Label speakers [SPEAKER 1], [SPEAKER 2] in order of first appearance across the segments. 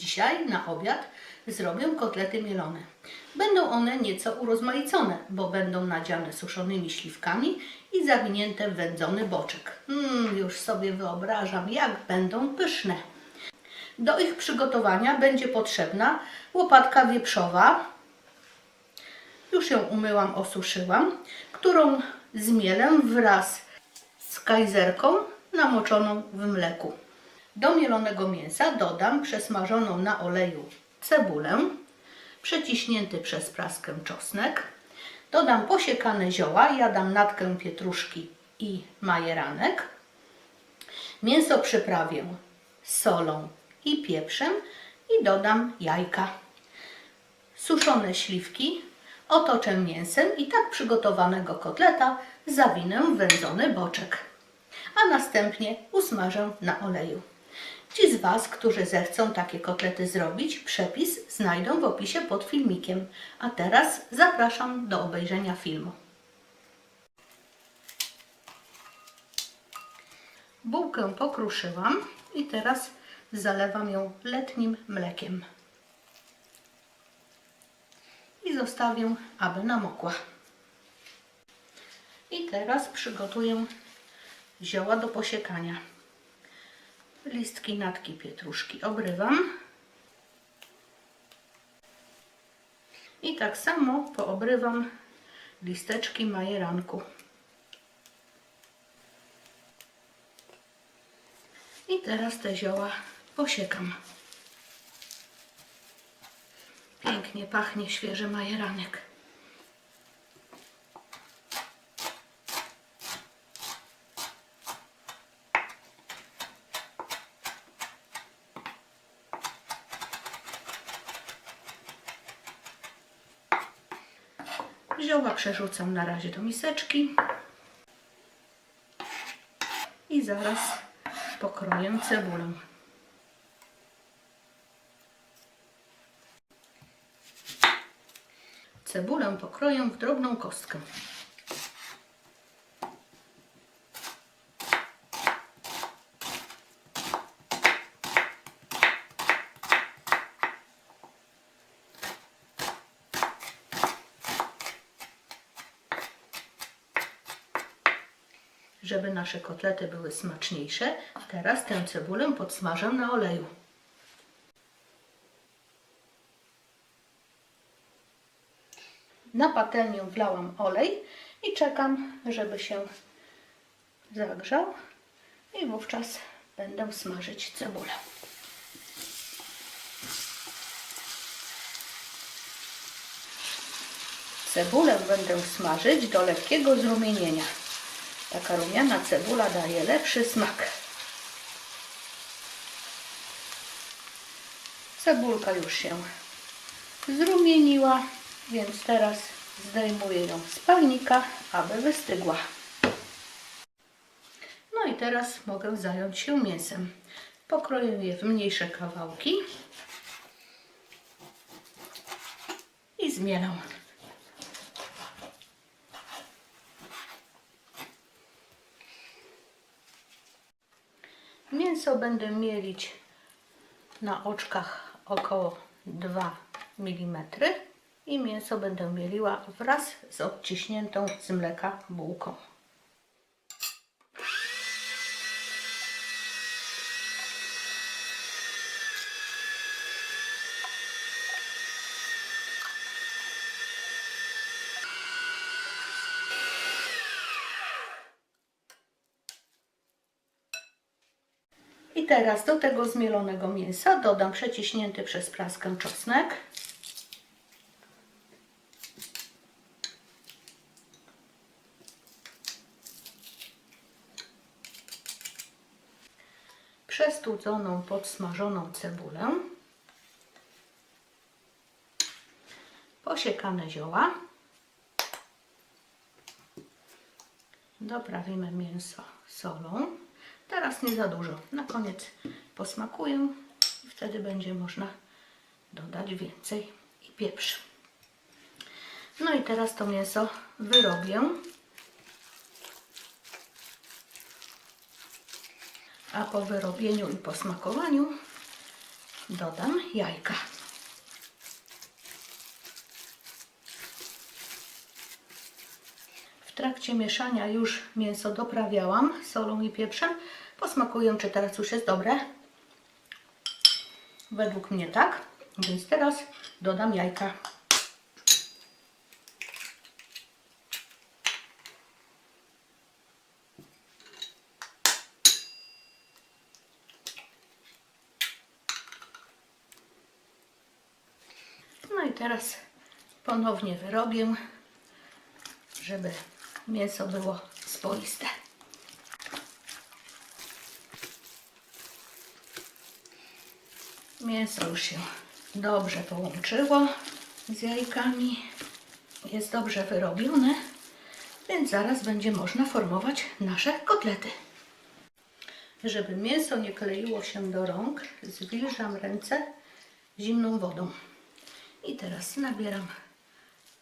[SPEAKER 1] Dzisiaj na obiad zrobię kotlety mielone. Będą one nieco urozmaicone, bo będą nadziane suszonymi śliwkami i zawinięte w wędzony boczek. Mmm, już sobie wyobrażam, jak będą pyszne. Do ich przygotowania będzie potrzebna łopatka wieprzowa, już ją umyłam, osuszyłam, którą zmielę wraz z kajzerką namoczoną w mleku. Do mielonego mięsa dodam przesmażoną na oleju cebulę, przeciśnięty przez praskę czosnek, dodam posiekane zioła, ja dam natkę pietruszki i majeranek. Mięso przyprawię solą i pieprzem i dodam jajka. Suszone śliwki otoczę mięsem i tak przygotowanego kotleta zawinę w wędzony boczek, a następnie usmażę na oleju. Ci z Was, którzy zechcą takie kotlety zrobić, przepis znajdą w opisie pod filmikiem. A teraz zapraszam do obejrzenia filmu. Bułkę pokruszyłam i teraz zalewam ją letnim mlekiem i zostawię, aby namokła. I teraz przygotuję zioła do posiekania. Listki natki pietruszki obrywam. I tak samo poobrywam listeczki majeranku. I teraz te zioła posiekam. Pięknie pachnie świeży majeranek. Zioła przerzucam na razie do miseczki i zaraz pokroję cebulę. Cebulę pokroję w drobną kostkę. Żeby nasze kotlety były smaczniejsze, teraz tę cebulę podsmażę na oleju. Na patelnię wlałam olej i czekam, żeby się zagrzał i wówczas będę smażyć cebulę. Cebulę będę smażyć do lekkiego zrumienienia. Taka rumiana cebula daje lepszy smak. Cebulka już się zrumieniła, więc teraz zdejmuję ją z palnika, aby wystygła. No i teraz mogę zająć się mięsem. Pokroję je w mniejsze kawałki i zmielę. Mięso będę mielić na oczkach około 2 mm i mięso będę mieliła wraz z odciśniętą z mleka bułką. I teraz do tego zmielonego mięsa dodam przeciśnięty przez praskę czosnek. Przestudzoną, podsmażoną cebulę. Posiekane zioła. Doprawimy mięso solą. Teraz nie za dużo. Na koniec posmakuję i wtedy będzie można dodać więcej i pieprz. No i teraz to mięso wyrobię. A po wyrobieniu i posmakowaniu dodam jajka. W trakcie mieszania już mięso doprawiałam solą i pieprzem. Posmakuję, czy teraz już jest dobre. Według mnie tak, więc teraz dodam jajka. No i teraz ponownie wyrobię, żeby mięso było spoiste. Mięso już się dobrze połączyło z jajkami. Jest dobrze wyrobione, więc zaraz będzie można formować nasze kotlety. Żeby mięso nie kleiło się do rąk, zwilżam ręce zimną wodą. I teraz nabieram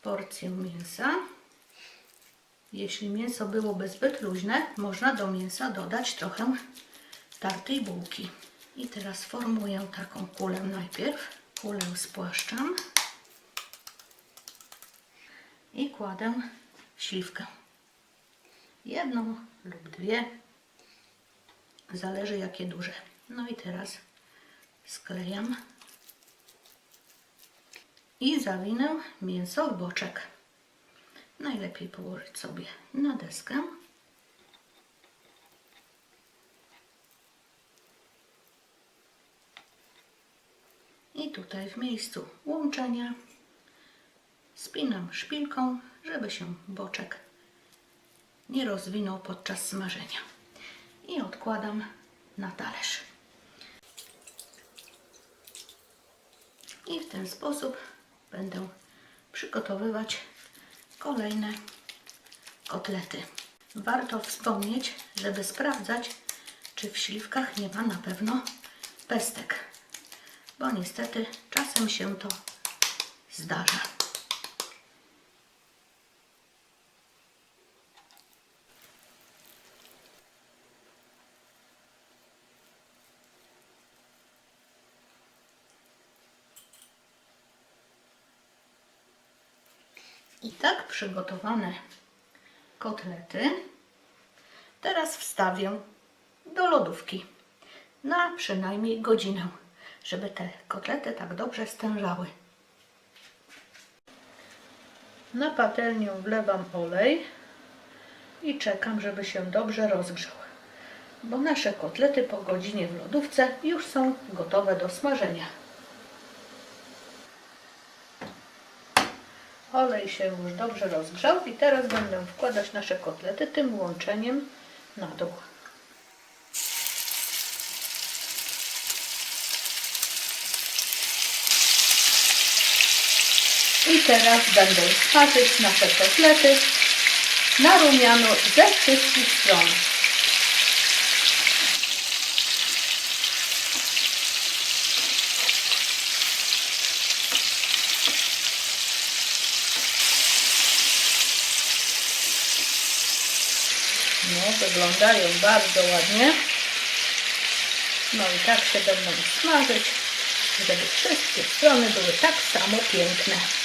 [SPEAKER 1] porcję mięsa. Jeśli mięso byłoby zbyt luźne, można do mięsa dodać trochę tartej bułki. I teraz formuję taką kulę najpierw. Kulę spłaszczam i kładę śliwkę. Jedną lub dwie, zależy jakie duże. No i teraz sklejam i zawinę mięso w boczek. Najlepiej położyć sobie na deskę. Tutaj w miejscu łączenia spinam szpilką, żeby się boczek nie rozwinął podczas smażenia. I odkładam na talerz. I w ten sposób będę przygotowywać kolejne kotlety. Warto wspomnieć, żeby sprawdzać, czy w śliwkach nie ma na pewno pestek, bo niestety czasem się to zdarza. I tak przygotowane kotlety teraz wstawię do lodówki na przynajmniej godzinę, żeby te kotlety tak dobrze stężały. Na patelnię wlewam olej i czekam, żeby się dobrze rozgrzał, bo nasze kotlety po godzinie w lodówce już są gotowe do smażenia. Olej się już dobrze rozgrzał i teraz będę wkładać nasze kotlety tym łączeniem na dół. I teraz będę smażyć nasze kotlety na rumiano ze wszystkich stron. No, wyglądają bardzo ładnie. No i tak się będą smażyć, żeby wszystkie strony były tak samo piękne.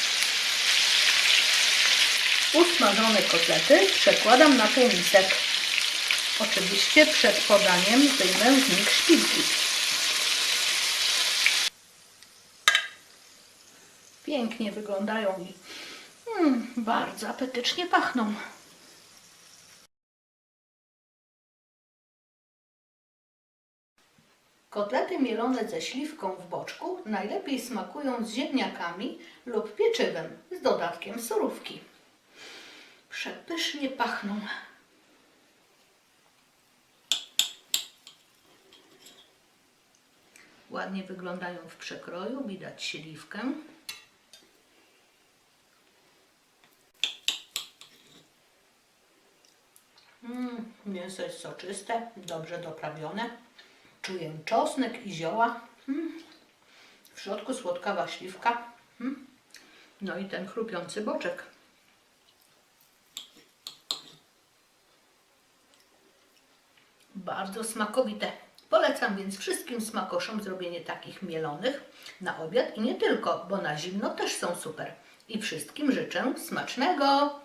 [SPEAKER 1] Usmażone kotlety przekładam na półmisek. Oczywiście przed podaniem wyjmę z nich szpilki. Pięknie wyglądają i mm, bardzo apetycznie pachną. Kotlety mielone ze śliwką w boczku najlepiej smakują z ziemniakami lub pieczywem z dodatkiem surówki. Przepysznie pachną. Ładnie wyglądają w przekroju, widać śliwkę. Mm, mięso jest soczyste, dobrze doprawione. Czuję czosnek i zioła. Mm. W środku słodkawa śliwka. Mm. No i ten chrupiący boczek. Bardzo smakowite. Polecam więc wszystkim smakoszom zrobienie takich mielonych na obiad i nie tylko, bo na zimno też są super. I wszystkim życzę smacznego!